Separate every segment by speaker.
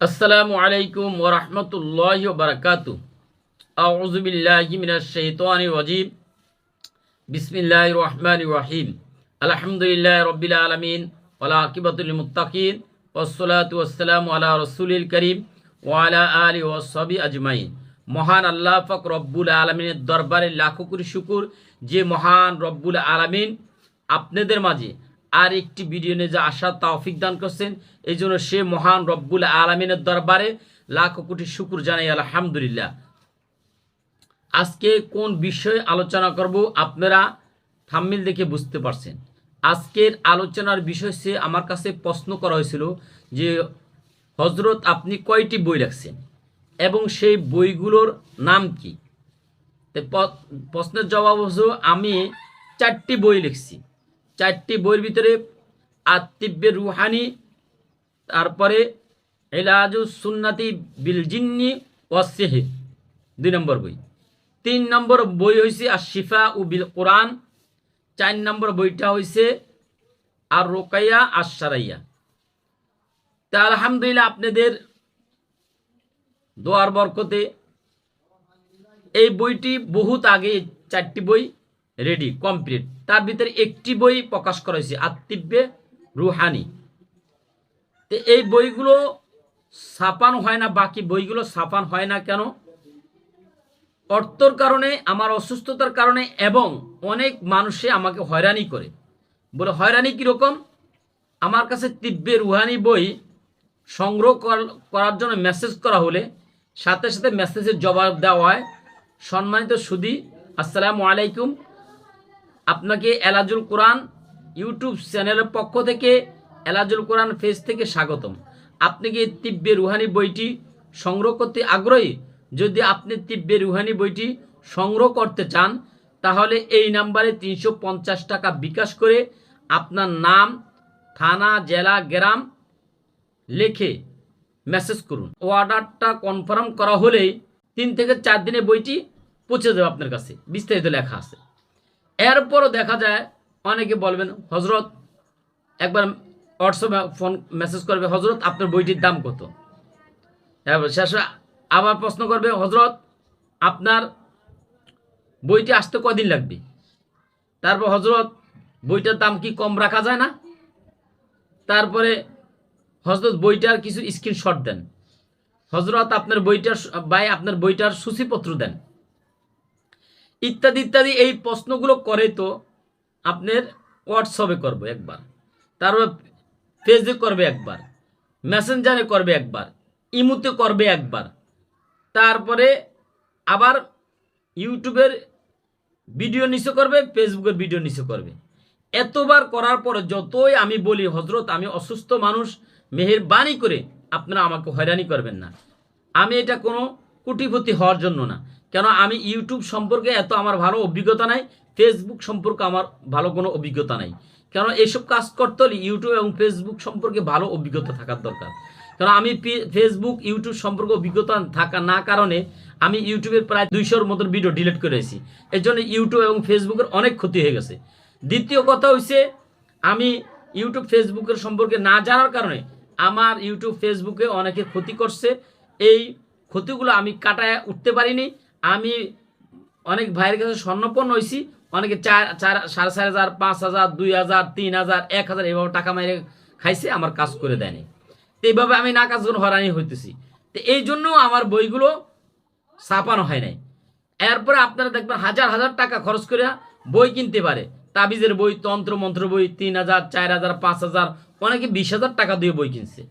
Speaker 1: আসসালামু আলাইকুম ওরহমতুল্লাহ বারকাতু। আউজুবিল্লাহি মিনাশ শাইতানির রাজিম। বিসমিল্লাহির রহমানির রহিম। আলহামদুলিল্লাহ রব্বিল আলামিন ওয়ালা আকিবাতুল ওয়াসসালাতু ওয়াসসালামু আলা রাসূলিল করিম ওয়া আলা ওয়াসহাবি আজমাইন। মহান আল্লাহ পাক রব্বুল আলামিনের দরবারে লাখো কোটি শুকুর। যে মহান রব্বুল আলামিন আপনাদের মাঝে আর একটি ভিডিও নিয়ে যে আশা, তৌফিক দান করছেন, এই জন্য সে মহান রব্বুল আলমিনের দরবারে লাখো কোটি শুকুর জানাই, আলহামদুলিল্লাহ। আজকে কোন বিষয়ে আলোচনা করব আপনারা থাম্মিল দেখে বুঝতে পারছেন। আজকের আলোচনার বিষয় সে আমার কাছে প্রশ্ন করা হয়েছিল যে হজরত আপনি কয়টি বই রাখছেন এবং সেই বইগুলোর নাম কি? প্রশ্নের জবাব হচ্ছে, আমি চারটি বই লিখছি। চারটি বইয়ের ভিতরে আত্মিব্যের রুহানি, তারপরে এলাজু সুন্নাতি বিল জিন্নি ওয়াসেহে দুই নম্বর বই। তিন নম্বর বই হয়েছে আর শিফা উ বিল কোরআন, চার নম্বর বইটা হয়েছে আর রোকাইয়া আর সারাইয়া তা আলহামদুলিল্লাহ আপনাদের দোয়ার বরকতে এই বইটি বহুত আগে চারটি বই রেডি কমপ্লিট তার ভিতরে একটি বই প্রকাশ করা হয়েছে, আত্মিব্যে রুহানি। তো এই বইগুলো ছাপানো হয় না, বাকি বইগুলো ছাপান হয় না কেন? অর্থর কারণে, আমার অসুস্থতার কারণে এবং অনেক মানুষে আমাকে হয়রানি করে। বলে, হয়রানি কীরকম আমার কাছে তিব্বে রুহানি বই সংগ্রহ কর- করার জন্য মেসেজ করা হলে, সাথে সাথে মেসেজের জবাব দেওয়া হয়, সম্মানিত সুদী আসসালামু আলাইকুম। আপনাকে এলাজুল কোরআন ইউটিউব চ্যানেলের পক্ষ থেকে এলাজুল কোরআন ফেজ থেকে স্বাগতম। আপনি কি তিব্বে রুহানি বইটি সংগ্রহ করতে আগ্রহী? যদি আপনি তিব্বে রুহানি বইটি সংগ্রহ করতে চান, তাহলে এই নাম্বারে তিনশো পঞ্চাশ টাকা বিকাশ করে আপনার নাম, থানা, জেলা, গ্রাম লেখে মেসেজ করুন। অর্ডারটা কনফার্ম করা হলেই তিন থেকে চার দিনে বইটি পৌঁছে দেবে আপনার কাছে। বিস্তারিত লেখা আছে। এরপরও দেখা যায়, অনেকে বলবেন হজরত একবার হোয়াটসঅ্যাপে ফোন মেসেজ করবে হজরত আপনার বইটির দাম কত? তারপর শেষে আবার প্রশ্ন করবে হজরত আপনার বইটি আসতে কদিন লাগবে? তারপর হজরত বইটার দাম কি কম রাখা যায় না? তারপরে হজরত বইটার কিছু স্ক্রিনশট দেন। হজরত আপনার বইটার বাই আপনার বইটার সূচিপত্র দেন। ইত্যাদি ইত্যাদি এই প্রশ্নগুলো করে তো আপনার হোয়াটসঅ্যাপে করব একবার, তারপর ফেসবুকে করবে একবার মেসেঞ্জারে করবে একবার, ইমুতে করবে একবার, তারপরে আবার ইউটিউবের ভিডিও নিচে করবে ফেসবুকের ভিডিও নিচে করবে। এতবার করার পরে যতই আমি বলি হজরত আমি অসুস্থ মানুষ, মেহেরবানি করে আপনারা আমাকে হয়রানি করবেন না। আমি এটা কোনো কুটিপতি হওয়ার জন্য না। কেন আমি ইউটিউব সম্পর্কে এত আমার ভালো অভিজ্ঞতা নাই ফেসবুক সম্পর্কে আমার ভালো কোনো অভিজ্ঞতা নাই। কেন এইসব কাজ করতে হলে ইউটিউব এবং ফেসবুক সম্পর্কে ভালো অভিজ্ঞতা থাকার দরকার। কারণ আমি ফেসবুক ইউটিউব সম্পর্কে অভিজ্ঞতা থাকা না কারণে আমি ইউটিউবের প্রায় দুইশোর মতন ভিডিও ডিলিট করেছি এর জন্য ইউটিউব এবং ফেসবুকের অনেক ক্ষতি হয়ে গেছে। দ্বিতীয় কথা হচ্ছে আমি ইউটিউব ফেসবুকের সম্পর্কে না জানার কারণে আমার ইউটিউব ফেসবুকে অনেকে ক্ষতি করছে। এই ক্ষতিগুলো আমি কাটায় উঠতে পারিনি। আমি অনেক ভাইয়ের কাছে স্বর্ণপন্ন হয়েছি অনেকে চার চার, সাড়ে চার হাজার, পাঁচ হাজার, দুই হাজার, তিন হাজার, এক হাজার এইভাবে টাকা মাইরে খাইছে, আমার কাজ করে দেয়নি। তো এইভাবে আমি না কাজগুলো হরানি হইতেছি। তো এই জন্য আমার বইগুলো ছাপানো হয় নাই। এরপরে আপনারা দেখবেন হাজার হাজার টাকা খরচ করে বই কিনতে পারে। তাবিজের বই, তন্ত্র মন্ত্র বই, তিন হাজার, চার হাজার, পাঁচ হাজার, অনেকে বিশ হাজার টাকা দিয়ে বই কিনছে।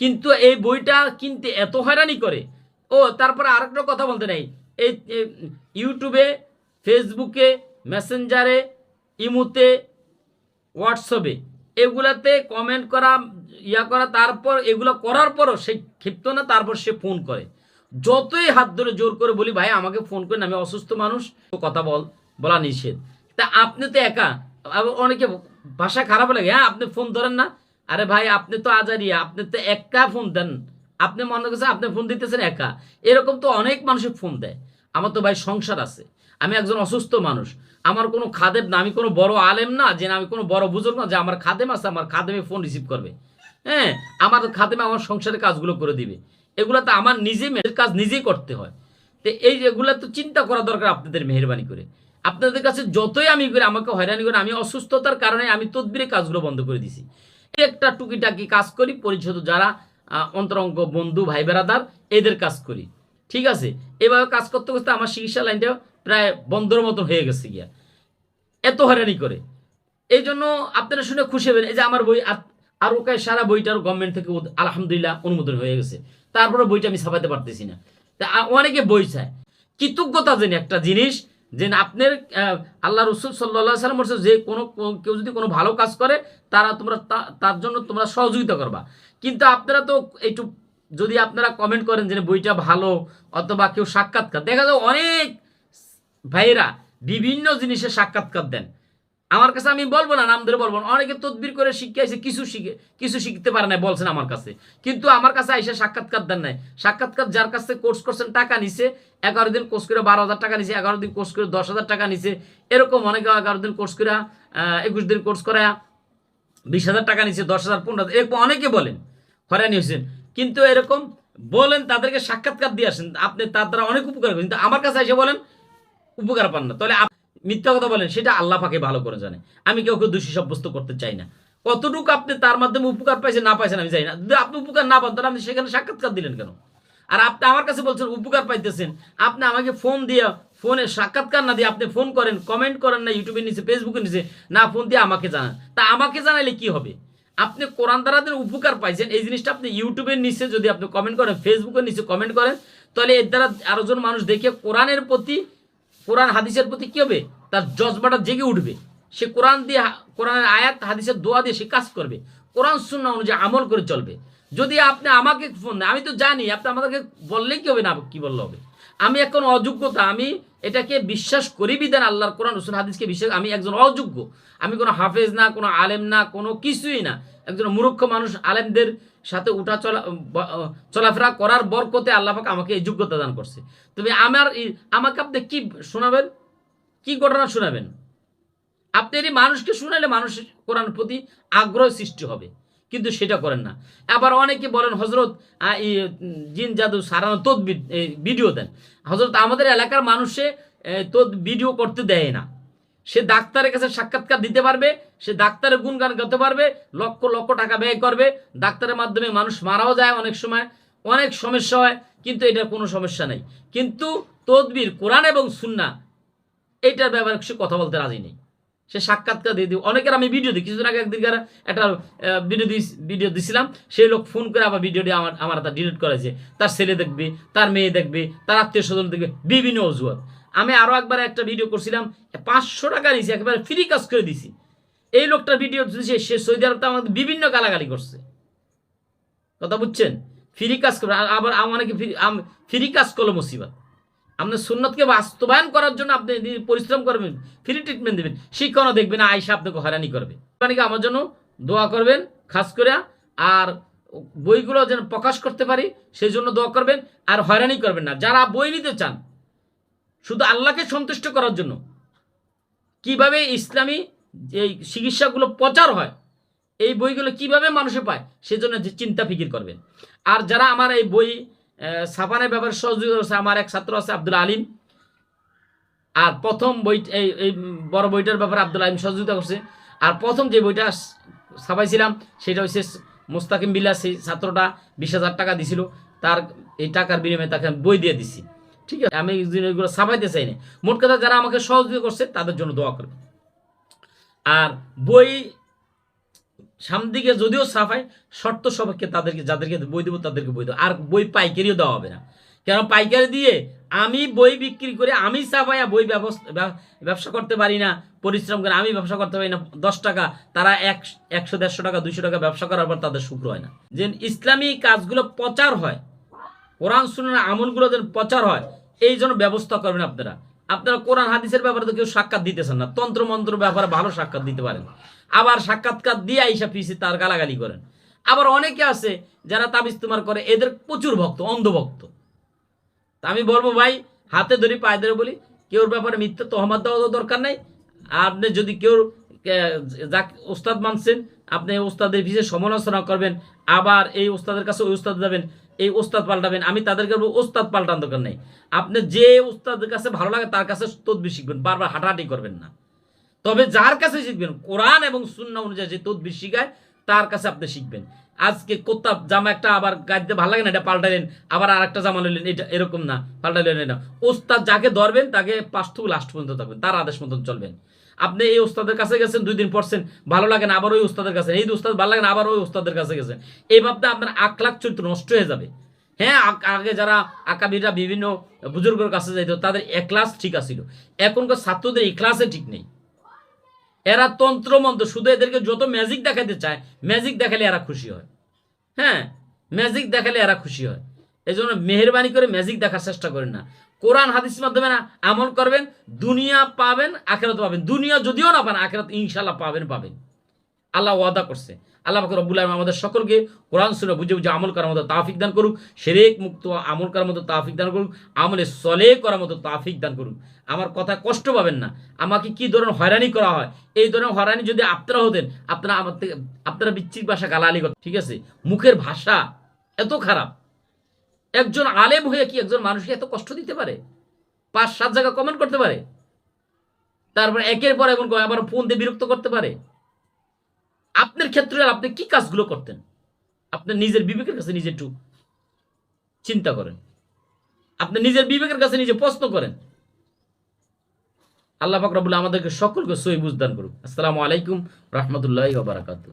Speaker 1: কিন্তু এই বইটা কিনতে এত হয়রানি করে। ও, তারপরে আরেকটা কথা বলতে নেই। এই ইউটিউবে ফেসবুকে মেসেঞ্জারে ইমুতে হোয়াটসঅ্যাপে এগুলাতে কমেন্ট করা, ইয়া করা, তারপর এগুলো করার পরও সে ক্ষিপ্ত না, তারপর সে ফোন করে। যতই হাত ধরে জোর করে বলি, ভাই, আমাকে ফোন করেন, আমি অসুস্থ মানুষ কথা বল, বলা নিষেধ। তা আপনি তো একা অনেকে ভাষা খারাপ লাগে হ্যাঁ আপনি ফোন ধরেন না। আরে ভাই, আপনি তো আজারিয়া, আপনি তো একা ফোন দেন। আপনি মনে করছেন আপনি ফোন দিতেছেন একা। এরকম তো অনেক মানুষের ফোন দেয়। আমার তো ভাই সংসার আছে। আমি একজন অসুস্থ মানুষ। আমার কোনো খাদেম না, আমি কোনো বড় আলেম না যে আমি কোনো বড় বুজুর্গ না, যে আমার খাদেম আছে, আমার খাদেমে ফোন রিসিভ করবে। হ্যাঁ আমার খাদেমে আমার সংসারের কাজগুলো করে দিবে। এগুলো তো আমার নিজে মেয়ের কাজ নিজেই করতে হয়। তো এই এগুলো তো চিন্তা করা দরকার আপনাদের মেহরবানি করে। আপনাদের কাছে যতই আমি করি, আমাকে হয়রানি করে আমি অসুস্থতার কারণে আমি তদবিরে কাজগুলো বন্ধ করে দিছি। একটা টুকিটাকি কাজ করি, পরিচিত যারা অন্তরঙ্গ বন্ধু, ভাই বেড়াদার এদের কাজ করি। ঠিক আছে? এভাবে কাজ করতে করতে আমার চিকিৎসা লাইনটা প্রায় বন্ধর মতো হয়ে গেছে গিয়া। এত হয়রানি করে। এই জন্য আপনারা শুনে খুশি হবেন, এই যে আমার বই আর ওকে সারা বইটার গভর্নমেন্ট থেকে আলহামদুলিল্লাহ অনুমোদন হয়ে গেছে। তারপরে বইটা আমি ছাপাতে পারতেছি না। তা, অনেকে বই চায়। কৃতজ্ঞতা জানি একটা জিনিস যে আপনার আল্লাহ রসুল সাল্লা সাল্লাম বলছে যে কোনো, কেউ যদি কোনো ভালো কাজ করে, তারা তোমরা তার জন্য তোমরা সহযোগিতা করবা। কিন্তু আপনারা তো একটু, যদি আপনারা কমেন্ট করেন যে বইটা ভালো, অথবা কেউ সাক্ষাৎকার, দেখা যায় অনেক ভাইয়েরা বিভিন্ন জিনিসের সাক্ষাৎকার দেন। আমার কাছে আমি বলব না, নাম ধরে বলব না। অনেকে তদবির করে শিখিয়েছে, কিছু শিখে, কিছু শিখতে পারে না বলছেন আমার কাছে। কিন্তু আমার কাছে এসে সাক্ষাৎকার দেন নাই। সাক্ষাৎকার যার কাছে কোর্স করছেন, টাকা নিছে, এগারো দিন কোর্স করে বারো হাজার টাকা নিছে, এগারো দিন কোর্স করে দশ হাজার টাকা নিছে। এরকম অনেকে এগারো দিন কোর্স করে একুশ দিন কোর্স করে, বিশ হাজার টাকা নিচ্ছে দশ হাজার, পনেরো হাজার, এরকম অনেকে বলেন, হয়রানি হয়েছেন। কিন্তু এরকম বলেন, তাদেরকে সাক্ষাৎকার দিয়ে আসেন, আপনি তার দ্বারা অনেক উপকার করেন। কিন্তু আমার কাছে এসে বলেন, উপকার পান না। তাহলে মিথ্যা কথা বলেন, সেটা আল্লাহ পাকে ভালো করে জানে। আমি কেউ কেউ দোষী সাব্যস্ত করতে চাই না। কতটুকু আপনি তার মাধ্যমে উপকার পাইছেন, না পাইছেন, আমি জানি না। যদি আপনি উপকার না পান, তাহলে আপনি সেখানে সাক্ষাৎকার দিলেন কেন? আর আপনি আমার কাছে বলছেন, উপকার পাইতেছেন। আপনি আমাকে ফোন দিয়ে, ফোনে সাক্ষাৎকার না দিয়ে আপনি ফোন করেন কমেন্ট করেন না ইউটিউবের নিচে ফেসবুকের নিচে, না, ফোন দিয়ে আমাকে জানান। তা আমাকে জানাইলে কি হবে? আপনি কোরআন দ্বারাদের উপকার পাইছেন, এই জিনিসটা আপনি ইউটিউবের নিচে যদি আপনি কমেন্ট করেন ফেসবুকের নিচে কমেন্ট করেন, তাহলে এর দ্বারা আরও জন মানুষ দেখে কোরআনের প্রতি কোরআন হাদিসের প্রতি কি হবে? তার জজবাটা জেগে উঠবে। সে কোরআন দিয়ে, কোরআনের আয়াত, হাদিসের দোয়া দিয়ে সে কাজ করবে। কোরআন শূন্য অনুযায়ী আমল করে চলবে। যদি আপনি আমাকে ফোন, আমি তো জানি, আপনি আমাদেরকে বললেই কি হবে না, কি বললে হবে? আমি এখন অযোগ্যতা, আমি এটাকে বিশ্বাস করি বিধান আল্লাহর কোরআন রসুল হাদিসকে বিশ্বাস, আমি একজন অযোগ্য। আমি কোনো হাফেজ না, কোনো আলেম না, কোনো কিছুই না। একজন মূর্খ মানুষ, আলেমদের সাথে উঠা চলা চলাফেরা করার বরকতে আল্লাহ পাক আমাকে এই যোগ্যতা দান করছে। তবে আমার আমাকে আপনি কি শোনাবেন? কি ঘটনা শোনাবেন? আপনি এই মানুষকে শুনালে মানুষ কোরআন প্রতি আগ্রহ সৃষ্টি হবে, কিন্তু সেটা করেন না। আবার অনেকে বলেন হজরত জিন, জাদু সারানো তোদ ভিডিও দেন। হজরত আমাদের এলাকার মানুষে তোদ, ভিডিও করতে দেয় না। সে ডাক্তারের কাছে সাক্ষাৎকার দিতে পারবে, সে ডাক্তারের গুণগান গাতে পারবে, লক্ষ লক্ষ টাকা ব্যয় করবে। ডাক্তারের মাধ্যমে মানুষ মারাও যায় অনেক সময়, অনেক সমস্যা হয়, কিন্তু এটার কোনো সমস্যা নেই। কিন্তু তদবির, কোরআন এবং সুন্না এইটার ব্যাপারে সে কথা বলতে রাজি নেই। সে সাক্ষাৎকার দিয়ে দিই অনেকের আমি ভিডিও দিই কিছুদিন আগে একদিন একটা ভিডিও ভিডিও দিছিলাম। সেই লোক ফোন করে আবার ভিডিওটি আমার আমার তা ডিলিট করেছে তার ছেলে দেখবে, তার মেয়ে দেখবে, তার আত্মীয় স্বজন দেখবে, বিভিন্ন অজুহাত। আমি আরও একবার একটা ভিডিও করছিলাম, পাঁচশো টাকা নিয়েছি, একেবারে ফ্রি কাজ করে দিছি। এই লোকটার ভিডিও দিয়েছে সে সৌদি আরব তো আমাদের বিভিন্ন গালাগালি করছে। কথা বুঝছেন? ফ্রি কাজ করবে আবার অনেকে ফ্রি কাজ করল মুসিবত। আপনার সুন্নতকে বাস্তবায়ন করার জন্য আপনি পরিশ্রম করবেন ফ্রি ট্রিটমেন্ট দেবেন শিক্ষণও দেখবেন আয়সা আপনাকে হয়রানি করবে। মানে আমার জন্য দোয়া করবেন, খাস করে, আর বইগুলো যেন প্রকাশ করতে পারি সেই জন্য দোয়া করবেন, আর হয়রানি করবেন না। যারা বই নিতে চান শুধু আল্লাহকে সন্তুষ্ট করার জন্য। কীভাবে ইসলামী এই চিকিৎসাগুলো প্রচার হয়, এই বইগুলো কীভাবে মানুষে পায়, সেজন্য যে চিন্তা ফিকির করবেন। আর যারা আমার এই বই ছাপানোর ব্যাপারে সহযোগিতা করছে আমার এক ছাত্র আছে আব্দুল আলিম। আর প্রথম বই, এই এই বড় বইটার ব্যাপারে আব্দুল আলিম সহযোগিতা করছে। আর প্রথম যে বইটা ছাপাইছিলাম, সেটা হচ্ছে মোস্তাকিম বিল্লাহ, সেই ছাত্রটা বিশ হাজার টাকা দিছিল। তার এই টাকার বিনিময়ে তাকে বই দিয়ে দিছি। ঠিক আছে, আমি এগুলো ছাপাইতে চাই না মোট কথা যারা আমাকে সহযোগিতা করছে, তাদের জন্য দোয়া করবে আর বই সামনে দিকে যদিও ছাপাই শর্ত সাপেক্ষে তাদেরকে, যাদেরকে বই দেবো, তাদেরকে বই দেবো। আর বই পাইকারিও দেওয়া হবে না। কেন? পাইকারি দিয়ে আমি বই বিক্রি করে, আমি ছাপাইয়া বই ব্যবস্থা ব্যবসা করতে পারি না, পরিশ্রম করে আমি ব্যবসা করতে পারি না, দশ টাকা, তারা এক, একশো, দেড়শো টাকা, দুইশো টাকা ব্যবসা করার পর তাদের শুক্র হয় না। যে ইসলামী কাজগুলো প্রচার হয় কোরআন শুনে আমলগুলো যেন প্রচার হয়, এই জন্য ব্যবস্থা করবেন আপনারা। আপনারা কোরআন, হাদিসের ব্যাপারে তো কেউ সাক্ষাৎ দিতেছেন না। তন্ত্র মন্ত্র ব্যাপারে ভালো সাক্ষাৎ দিতে পারেন। আবার সাক্ষাৎকার দিয়ে আইসা পিছিয়ে তার গালাগালি করেন। আবার অনেকে আছে যারা তাবিজ তোমার করে, এদের প্রচুর ভক্ত, অন্ধভক্ত। তা আমি বলব ভাই, হাতে ধরি পায়ে ধরে বলি, কেউর ব্যাপারে মিথ্যা তহমত দেওয়া দরকার নেই। আপনি যদি কেউ যাক, ওস্তাদ মানছেন, আপনি ওস্তাদের পিছিয়ে সমালোচনা করবেন, আবার এই ওস্তাদের কাছে ওই ওস্তাদ যাবেন এই ওস্তাদ পাল্টাবেন, আমি তাদেরকে বলব, ওস্তাদ পাল্টান দরকার নেই। আপনি যে ওস্তাদের কাছে ভালো লাগে, তার কাছে তদবি শিখবেন, বারবার হাঁটাহাঁটি করবেন না। তবে যার কাছে শিখবেন, কোরআন এবং শূন্য অনুযায়ী যে তদবির শিখায়, তার কাছে আপনি শিখবেন। আজকে কোত্তা জামা একটা আবার গাইতে ভালো লাগে না, এটা পাল্টালেন আবার আর একটা জামা নিলেন এটা এরকম না পাল্টালেন এটা। ওস্তাদ যাকে ধরবেন, তাকে পাঁচ থেকে লাস্ট পর্যন্ত থাকবেন, তার আদেশ মতন চলবেন। আপনি এই ওস্তাদের কাছে গেছেন, দুই দিন পড়ছেন, ভালো লাগে না, আবার ওই ওস্তাদের কাছে। এই ওস্তাদ ভালো লাগে না, আবার ওই ওস্তাদের কাছে গেছেন। এই ভাবতে আপনার আখলাখ চরিত্র নষ্ট হয়ে যাবে। হ্যাঁ আগে যারা আকাবিরা বিভিন্ন বুজুর্গের কাছে যাইত, তাদের একলাস ঠিক আছিল। এখনকার ছাত্রদের ইখলাসে ঠিক নেই। এরা তন্ত্রমন্ত্র, শুধু এদেরকে যত ম্যাজিক দেখাতে চায় ম্যাজিক দেখালে এরা খুশি হয়। হ্যাঁ ম্যাজিক দেখালে এরা খুশি হয়। এই জন্য মেহরবানি করে ম্যাজিক দেখার চেষ্টা করেন না। কোরআন হাদিস মাধ্যমে না, আমল করবেন, দুনিয়া পাবেন, আখেরাত পাবেন। দুনিয়া যদিও না পান, আখেরাত ইনশাল্লাহ পাবেন পাবেন। আল্লাহ ওয়াদা করছে। আল্লাহ পাক রব্বুল আলামিন আমাদের সকলকে কোরআন শুনে বুঝে বুঝে আমল করার মতো তাফিক দান করুক, সেরেক মুক্ত আমল করার মতো তাফিক দান করুক, আমলে সলে করার মতো তাফিক দান করুক। আমার কথা কষ্ট পাবেন না। আমাকে কি ধরনের হয়রানি করা হয়? এই ধরনের হয়রানি যদি আপনারা হতেন, আপনারা আমার থেকে আপনারা বিচ্ছির ভাষা গালালি করতেন, ঠিক আছে? মুখের ভাষা এত খারাপ। একজন আলেম হয়ে কি একজন মানুষকে এত কষ্ট দিতে পারে? পাঁচ, সাত জায়গা কমেন্ট করতে পারে? তারপর একের পর এমন আবার ফোন দিয়ে বিরক্ত করতে পারে? আপনার ক্ষেত্রে আপনি কি কাজগুলো করতেন? আপনার নিজের বিবেকের কাছে নিজে একটু চিন্তা করেন। আপনি নিজের বিবেকের কাছে নিজে প্রশ্ন করেন। আল্লাহ ফাকরাবুল্লাহ আমাদেরকে সকলকে সই বুঝদান করুক। আসসালামু আলাইকুম রহমতুল্লাহ বারাকাতু